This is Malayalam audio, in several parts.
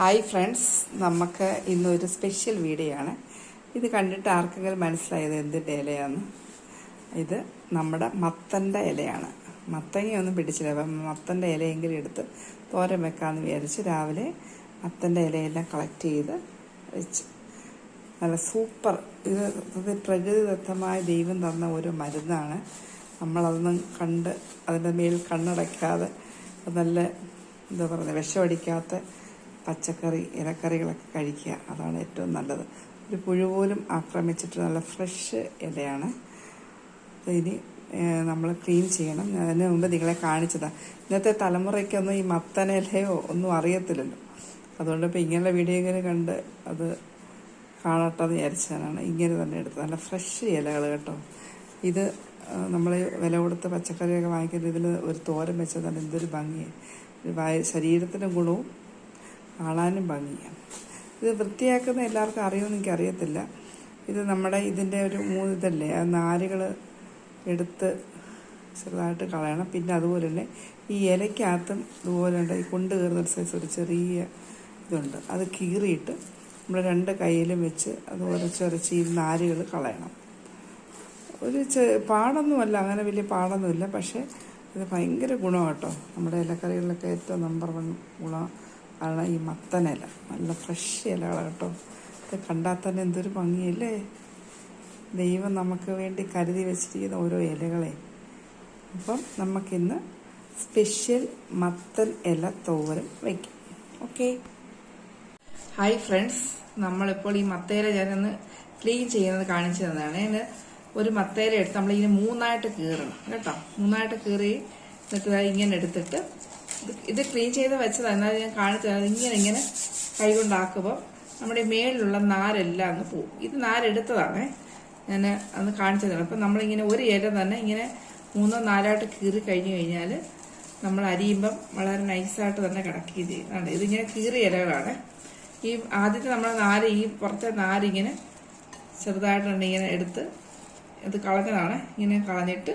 ഹായ് ഫ്രണ്ട്സ് നമുക്ക് ഇന്നൊരു സ്പെഷ്യൽ വീഡിയോ ആണ്. ഇത് കണ്ടിട്ട് ആർക്കെങ്കിലും മനസ്സിലായത് എന്തിന്റെ ഇലയാന്ന്? ഇത് നമ്മുടെ മത്തന്റെ ഇലയാണ്. മത്തങ്ങയൊന്നും പിടിച്ചില്ല. അപ്പം മത്തന്റെ ഇലയെങ്കിലും എടുത്ത് തോരൻ വെക്കാമെന്ന് വിചാരിച്ച് രാവിലെ മത്തന്റെ ഇലയെല്ലാം കളക്ട് ചെയ്ത് വെച്ച്. നല്ല സൂപ്പർ ഇത് പ്രകൃതിദത്തമായ ദൈവം തന്ന ഒരു മരുന്നാണ്. നമ്മളതൊന്നും കണ്ട് അതിന്റെ മേൽ കണ്ണടയ്ക്കാതെ നല്ല എന്താ പറയുക വിഷമടിക്കാത്ത പച്ചക്കറി ഇലക്കറികളൊക്കെ കഴിക്കുക. അതാണ് ഏറ്റവും നല്ലത്. ഒരു പുഴു പോലും ആക്രമിച്ചിട്ട് നല്ല ഫ്രഷ് ഇലയാണ്. ഇനി നമ്മൾ ക്ലീൻ ചെയ്യണം. ഞാൻ അതിന് മുമ്പ് നിങ്ങളെ കാണിച്ചതാണ് ഇന്നത്തെ തലമുറയ്ക്കൊന്നും ഈ മത്തന ഇലയോ ഒന്നും അറിയത്തില്ലല്ലോ. അതുകൊണ്ട് ഇപ്പോൾ ഇങ്ങനെയുള്ള വീഡിയോ ഇങ്ങനെ കണ്ട് അത് കാണട്ടെ എന്ന് വിചാരിച്ചതാണ്. ഇങ്ങനെ തന്നെ എടുത്തത്. നല്ല ഫ്രഷ് ഇലകൾ കേട്ടോ. ഇത് നമ്മൾ വില കൊടുത്ത് പച്ചക്കറിയൊക്കെ വാങ്ങിക്കുന്നത് ഇതിൽ ഒരു തോരം വെച്ചാൽ തന്നെ എന്തൊരു ഭംഗിയാണ് വായ- ശരീരത്തിനും ഗുണവും കാണാനും ഭംഗിയാണ് ഇത് വൃത്തിയാക്കുന്ന എല്ലാവർക്കും അറിയുമെന്ന് എനിക്കറിയത്തില്ല. ഇത് നമ്മുടെ ഇതിന്റെ ഒരു മൂന്ന് ഇതല്ലേ? ആ നാരുകൾ എടുത്ത് ചെറുതായിട്ട് കളയണം. പിന്നെ അതുപോലെ തന്നെ ഈ ഇലയ്ക്കകത്തും ഇതുപോലെ ഉണ്ട്. ഈ കൊണ്ട് കയറുന്ന ഒരു സൈസ് ഒരു ചെറിയ ഇതുണ്ട്. അത് കീറിയിട്ട് നമ്മൾ രണ്ട് കയ്യിലും വെച്ച് അത് ഉരച്ചുരച്ച് ഈ നാരുകൾ കളയണം. ഒരു ചെ പാടൊന്നുമല്ല. അങ്ങനെ വലിയ പാടൊന്നുമില്ല. പക്ഷേ ഇത് ഭയങ്കര ഗുണമാണ് കേട്ടോ. നമ്മുടെ ഇലക്കറികളിലൊക്കെ ഏറ്റവും നമ്പർ വൺ ഗുണം ആണ് ഈ മത്തനില നല്ല ഫ്രഷ് ഇലകളാണ് കേട്ടോ. ഇത് കണ്ടാൽ തന്നെ എന്തൊരു ഭംഗിയല്ലേ? ദൈവം നമുക്ക് വേണ്ടി കരുതി വെച്ചിരിക്കുന്ന ഓരോ ഇലകളെ. അപ്പം നമുക്കിന്ന് സ്പെഷ്യൽ മത്തൻ ഇല തോരൻ വയ്ക്കും ഓക്കെ ഹായ് ഫ്രണ്ട്സ് നമ്മളിപ്പോൾ ഈ മത്തേല ഞാനൊന്ന് ക്ലീൻ ചെയ്യുന്നത് കാണിച്ചു തന്നതാണ്. അതിന് ഒരു മത്തേല എടുത്ത് നമ്മളിങ്ങനെ മൂന്നായിട്ട് കീറണം. കേട്ടോ? മൂന്നായിട്ട് കീറി എന്നിട്ട് ഇങ്ങനെ എടുത്തിട്ട് ഇത് ക്ലീൻ ചെയ്ത് വെച്ചതാണ്. എന്നാൽ ഞാൻ കാണിച്ചു ഇങ്ങനെ ഇങ്ങനെ കൈകൊണ്ടാക്കുമ്പോൾ നമ്മുടെ മേളിലുള്ള നാരെല്ലാം അങ്ങ് പോവും. ഇത് നാരെടുത്തതാണേ. ഞാൻ അന്ന് കാണിച്ചു തരാം അപ്പം നമ്മളിങ്ങനെ ഒരു ഇല തന്നെ ഇങ്ങനെ മൂന്നോ നാലായിട്ട് കീറി കഴിഞ്ഞു കഴിഞ്ഞാൽ നമ്മൾ അരിയുമ്പം വളരെ നൈസായിട്ട് തന്നെ കിടക്കുകയും ചെയ്യും. ആണ് ഇതിങ്ങനെ കീറിയ ഇലകളാണ്. ഈ ആദ്യത്തെ നമ്മൾ നാര് ഈ പുറത്തെ നാരിങ്ങനെ ചെറുതായിട്ടുണ്ട് ഇങ്ങനെ എടുത്ത് അത് കളഞ്ഞതാണ്. ഇങ്ങനെ കളഞ്ഞിട്ട്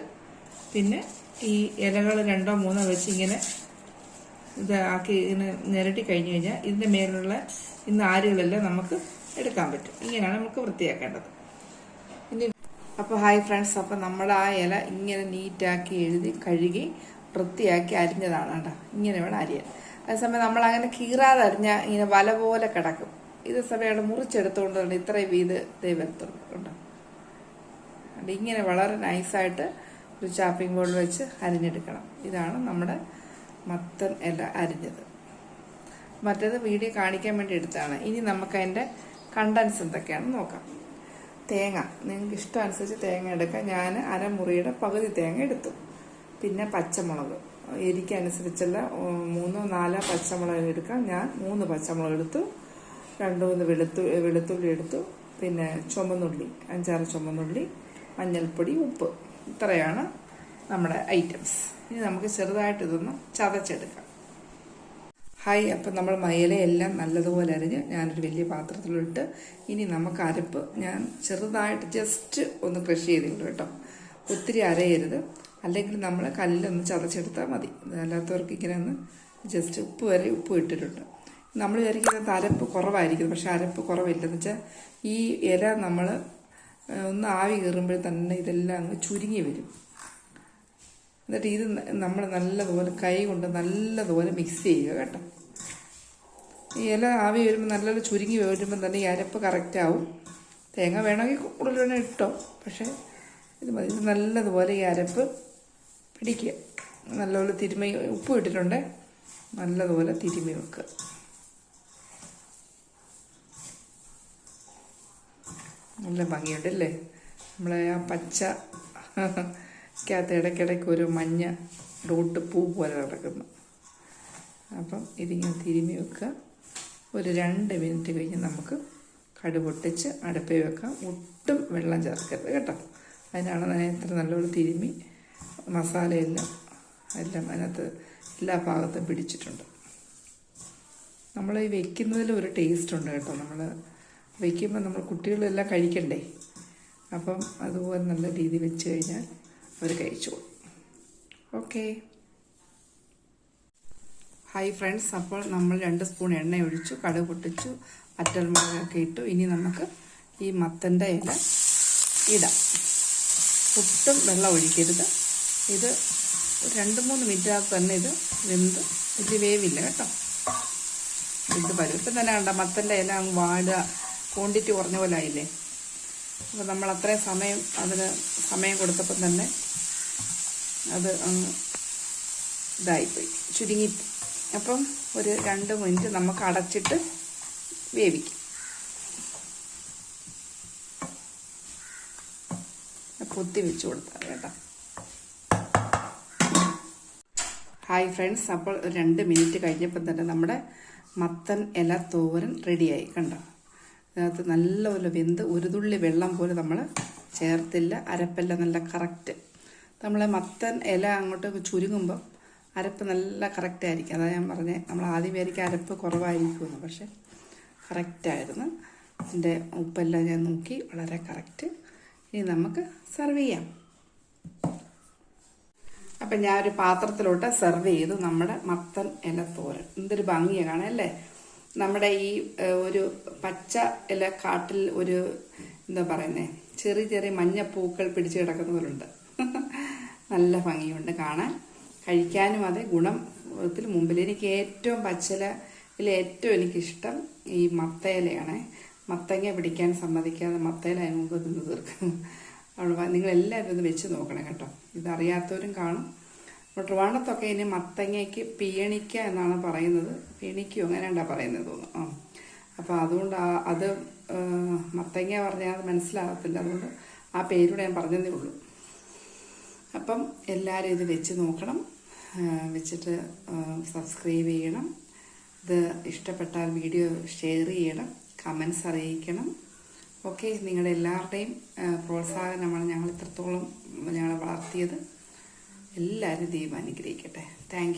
പിന്നെ ഈ ഇലകൾ രണ്ടോ മൂന്നോ വെച്ച് ഇങ്ങനെ ഇത് ആക്കി ഇങ്ങനെ നിരട്ടി കഴിഞ്ഞു കഴിഞ്ഞാൽ ഇതിന്റെ മേലുള്ള ഈ നാരുകളെല്ലാം നമുക്ക് എടുക്കാൻ പറ്റും. ഇങ്ങനെയാണ് നമുക്ക് വൃത്തിയാക്കേണ്ടത്. ഇനി അപ്പോൾ ഹായ് ഫ്രണ്ട്സ് അപ്പോൾ നമ്മൾ ആ ഇല ഇങ്ങനെ നീറ്റാക്കി എഴുതി കഴുകി വൃത്തിയാക്കി അരിഞ്ഞതാണ് കേട്ടോ. ഇങ്ങനെ വേണം അരിയാൻ. അതേസമയം നമ്മൾ അങ്ങനെ കീറാതെ അരിഞ്ഞാൽ ഇങ്ങനെ വല പോലെ കിടക്കും. ഇത് സമയം മുറിച്ചെടുത്തുകൊണ്ട് തന്നെ ഇത്രയും വീത് ദൈവത്തുണ്ട് ഇങ്ങനെ വളരെ നൈസായിട്ട് ഒരു ചാപ്പിംഗ് ബോർഡ് വെച്ച് അരിഞ്ഞെടുക്കണം. ഇതാണ് നമ്മുടെ മത്തൻ ഇല അരിഞ്ഞത്. മറ്റേത് വീഡിയോ കാണിക്കാൻ വേണ്ടി എടുത്താണ് ഇനി നമുക്ക് അതിന്റെ കണ്ടൻസ് എന്തൊക്കെയാണെന്ന് നോക്കാം. തേങ്ങ. നിങ്ങൾക്ക് ഇഷ്ടം അനുസരിച്ച് തേങ്ങ എടുക്കാം. ഞാൻ അരമുറിയുടെ പകുതി തേങ്ങ എടുത്തു. പിന്നെ പച്ചമുളക്. എരിക്കനുസരിച്ചുള്ള ഉം, മൂന്നോ നാലോ പച്ചമുളക് എടുക്കാം. ഞാൻ മൂന്ന് പച്ചമുളക് എടുത്തു. രണ്ട് മൂന്ന് വെളുത്തു വെളുത്തുള്ളി എടുത്തു. പിന്നെ ചുമന്നുള്ളി അഞ്ചാറ് ചുമന്നുള്ളി മഞ്ഞൾപ്പൊടി ഉപ്പ്. ഇത്രയാണ് നമ്മുടെ ഐറ്റംസ് ഇനി നമുക്ക് ചെറുതായിട്ട് ഇതൊന്ന് ചതച്ചെടുക്കാം. ഹായ് അപ്പം നമ്മൾ മയിലയെല്ലാം നല്ലതുപോലെ അരിഞ്ഞ് ഞാനൊരു വലിയ പാത്രത്തിലിട്ട് ഇനി നമുക്ക് അരപ്പ് ഞാൻ ചെറുതായിട്ട് ജസ്റ്റ് ഒന്ന് ക്രഷ് ചെയ്തിട്ടുണ്ട് കേട്ടോ. ഒത്തിരി അരയരുത്. അല്ലെങ്കിൽ നമ്മൾ കല്ലൊന്ന് ചതച്ചെടുത്താൽ മതി. അല്ലാത്തവർക്ക് ഇങ്ങനെ ഒന്ന് ജസ്റ്റ് ഉപ്പ് വരെ ഉപ്പ് ഇട്ടിട്ടുണ്ട്. നമ്മൾ വിചാരിക്കുന്നത് അരപ്പ് കുറവായിരിക്കും. പക്ഷെ അരപ്പ് കുറവില്ലെന്ന് വെച്ചാൽ ഈ ഇല നമ്മൾ ഒന്ന് ആവി കയറുമ്പോൾ തന്നെ ഇതെല്ലാം അങ്ങ് ചുരുങ്ങി വരും. എന്നിട്ട് ഇത് നമ്മൾ നല്ലതുപോലെ കൈ കൊണ്ട് നല്ലതുപോലെ മിക്സ് ചെയ്യുക കേട്ടോ. ഈ ഇല ആവി വരുമ്പോൾ നല്ലൊരു ചുരുങ്ങി വരുമ്പോൾ തന്നെ ഈ അരപ്പ് കറക്റ്റ് ആവും. തേങ്ങ വേണമെങ്കിൽ കൂടുതൽ വേണം ഇട്ടോ പക്ഷേ ഇത് മതി. ഇത് നല്ലതുപോലെ ഈ അരപ്പ് പിടിക്കുക. നല്ലപോലെ തിരുമ്മി ഉപ്പ് ഇട്ടിട്ടുണ്ട് നല്ലതുപോലെ തിരുമ്മി വെക്കുക. നല്ല ഭംഗിയുണ്ടല്ലേ? നമ്മളെ ആ പച്ച ക്കകത്ത് ഇടയ്ക്കിടയ്ക്ക് ഒരു മഞ്ഞ ഡോട്ട് പൂ പോലെ കിടക്കുന്നു അപ്പം ഇതിങ്ങനെ തിരുമി വെക്കുക. ഒരു രണ്ട് മിനിറ്റ് കഴിഞ്ഞ് നമുക്ക് കടുപൊട്ടിച്ച് അടുപ്പിൽ വെക്കാം. ഒട്ടും വെള്ളം ചേർക്കരുത് കേട്ടോ. അതിനാണ് ഞാൻ ഇത്ര നല്ലപോലെ തിരുമി മസാലയെല്ലാം എല്ലാം അതിനകത്ത് എല്ലാ ഭാഗത്തും പിടിച്ചിട്ടുണ്ട്. നമ്മൾ ഈ വെക്കുന്നതിൽ ഒരു ടേസ്റ്റ് ഉണ്ട് കേട്ടോ. നമ്മൾ വെക്കുമ്പോൾ നമ്മൾ കുട്ടികളെല്ലാം കഴിക്കണ്ടേ? അപ്പം അതുപോലെ നല്ല രീതി വെച്ച് കഴിഞ്ഞാൽ അവർ കഴിച്ചോളും ഓക്കെ. Hi friends. അപ്പോൾ നമ്മൾ രണ്ട് സ്പൂൺ എണ്ണ ഒഴിച്ചു കടുക് പൊട്ടിച്ചു വറ്റൽമുളകൊക്കെ ഇട്ടു. ഇനി നമുക്ക് ഈ മത്തന്റെ ഇല ഇടാം. ഒട്ടും വെള്ളം ഒഴിക്കരുത്. ഇത് രണ്ട് മൂന്ന് മിനിറ്റാകും തന്നെ ഇത് വെന്ത് വലിയ വേവില്ല കേട്ടോ. ഇത് പരുവത്തിൽ തന്നെ കണ്ട മത്തന്റെ ഇല അങ്ങ് ക്വാണ്ടിറ്റി കുറഞ്ഞ പോലെ ആയില്ലേ? അപ്പോൾ നമ്മൾ അത്രയും സമയം അതിന് സമയം കൊടുത്തപ്പം തന്നെ അത് അങ്ങ് ഇതായിപ്പോയി ചുരുങ്ങി. അപ്പം ഒരു രണ്ട് മിനിറ്റ് നമുക്ക് അടച്ചിട്ട് വേവിക്കും. പൊത്തി വെച്ച് കൊടുത്താൽ കേട്ടോ. ഹായ് ഫ്രണ്ട്സ് അപ്പോൾ രണ്ട് മിനിറ്റ് കഴിഞ്ഞപ്പോൾ തന്നെ നമ്മുടെ മത്തൻ ഇല തോരൻ റെഡിയായി കണ്ടോ? അതിനകത്ത് നല്ലപോലെ വെന്ത് ഒരു തുള്ളി വെള്ളം പോലും നമ്മൾ ചേർത്തില്ല. അരപ്പെല്ലാം നല്ല കറക്റ്റ് നമ്മൾ മത്തൻ ഇല അങ്ങോട്ട് ചുരുങ്ങുമ്പം അരപ്പ് നല്ല കറക്റ്റ് ആയിരിക്കും. അതാണ് ഞാൻ പറഞ്ഞത് നമ്മൾ ആദ്യം വിചാരിക്കും അരപ്പ് കുറവായിരിക്കുമെന്ന്. പക്ഷെ കറക്റ്റായിരുന്നു ഇതിന്റെ ഉപ്പെല്ലാം ഞാൻ നോക്കി വളരെ കറക്റ്റ് ഇനി നമുക്ക് സെർവ് ചെയ്യാം. അപ്പം ഞാനൊരു പാത്രത്തിലോട്ട് സെർവ് ചെയ്തു നമ്മുടെ മത്തൻ ഇല തോരൻ. എന്തൊരു ഭംഗിയാണ് അല്ലേ നമ്മുടെ ഈ ഒരു പച്ച ഇല കാട്ടിൽ ഒരു എന്താ പറയുന്നേ ചെറിയ ചെറിയ മഞ്ഞപ്പൂക്കൾ പിടിച്ചു കിടക്കുന്ന പോലുണ്ട്. നല്ല ഭംഗിയുണ്ട് കാണാൻ. കഴിക്കാനും അതെ ഗുണത്തിൽ മുമ്പിൽ. എനിക്ക് ഏറ്റവും പച്ചിലയിൽ ഏറ്റവും എനിക്കിഷ്ടം ഈ മത്തയിലയാണ് മത്തങ്ങ പിടിക്കാൻ സമ്മതിക്കാതെ മത്തയില അതിന് മുമ്പ് തിന്ന് തീർക്കും. അവിടെ നിങ്ങൾ എല്ലാവരും ഒന്ന് വെച്ച് നോക്കണം കേട്ടോ. ഇതറിയാത്തവരും കാണും. ട്രിവാണ്ടത്തൊക്കെ ഇനി മത്തങ്ങയ്ക്ക് പീണിക്ക എന്നാണ് പറയുന്നത്. പീണിക്കോ അങ്ങനെയാണ്ടാ പറയുന്നത് തോന്നുന്നു. ആ. അപ്പോൾ അതുകൊണ്ട് ആ അത് മത്തങ്ങ പറഞ്ഞാൽ അത് മനസ്സിലാകത്തില്ല. അതുകൊണ്ട് ആ പേരൂടെ ഞാൻ പറഞ്ഞതേ ഉള്ളൂ. അപ്പം എല്ലാവരും ഇത് വെച്ച് നോക്കണം. വെച്ചിട്ട് സബ്സ്ക്രൈബ് ചെയ്യണം. ഇത് ഇഷ്ടപ്പെട്ടാൽ വീഡിയോ ഷെയർ ചെയ്യണം. കമൻസ് അറിയിക്കണം. ഓക്കെ നിങ്ങളുടെ എല്ലാവരുടെയും പ്രോത്സാഹനമാണ് ഞങ്ങൾ ഇത്രത്തോളം ഞങ്ങളെ വളർത്തിയത്. എല്ലാവരും ദൈവം അനുഗ്രഹിക്കട്ടെ. താങ്ക്